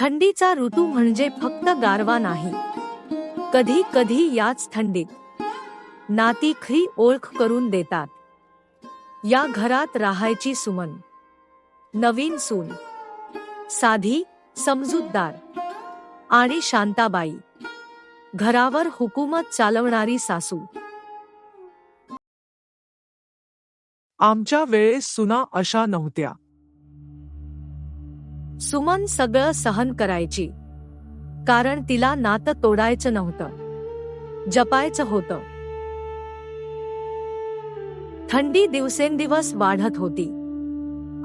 थंडीचा ऋतू म्हणजे फक्त गारवा नाही. कधी कधी याच थंडीत नाती खरी ओळख करून देतात. या घरात राहायची सुमन नवीन सून साधी समजूतदार आणि शांताबाई घरावर हुकूमत चालवणारी सासू. आमच्या वेळेस सुना अशा नव्हत्या. सुमन सगळं सहन करायची. कारण तिला नातं तोडायचं नव्हतं. जपायचं होतं. थंडी दिवसेंदिवस वाढत होती.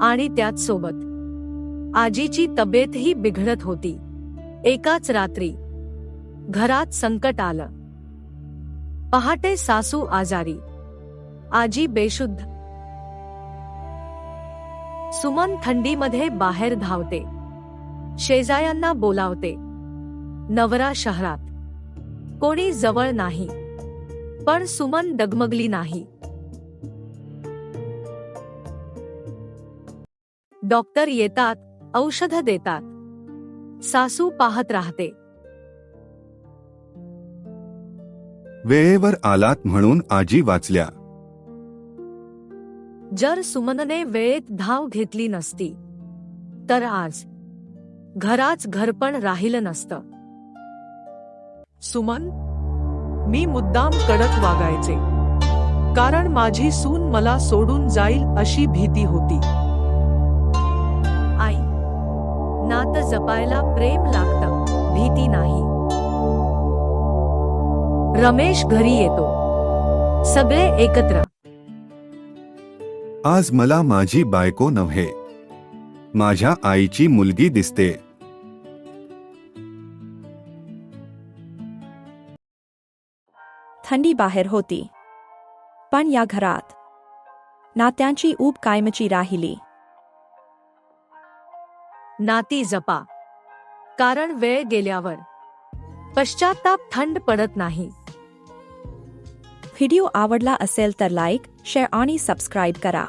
आणि त्याच सोबत आजीची तब्येतही बिघडत होती. एकाच रात्री घरात संकट आलं. पहाटे सासू आजारी. आजी बेशुद्ध. सुमन थंडीमध्ये बाहेर धावते. शेजायांना बोलावते. नवरा शहरात. कोणी जवळ नाही. पण सुमन डगमगली नाही. डॉक्टर येतात औषध देतात. सासू पाहत राहते. वेळेवर आलात म्हणून आजी वाचल्या. जर सुमनने वेळेत धाव घेतली नसती तर आज घराच घरपण राहिलं नसतं. सुमन मी मुद्दाम कडक वागायचे. कारण माझी सून मला सोडून जाईल अशी भीती होती. आई नात जपायला प्रेम लागतं भीती नाही. रमेश घरी येतो. सगळे एकत्र. आज मला माझी बायको नव्हे. माझ्या आईची मुलगी दिसते. थंडी बाहेर होती. पण या घरात नात्यांची ऊब कायमची राहिली. नाती जपा. कारण वेळ गेल्यावर पश्चाताप थंड पडत नाही. व्हिडिओ आवडला असेल तर लाईक शेअर आणि सबस्क्राईब करा.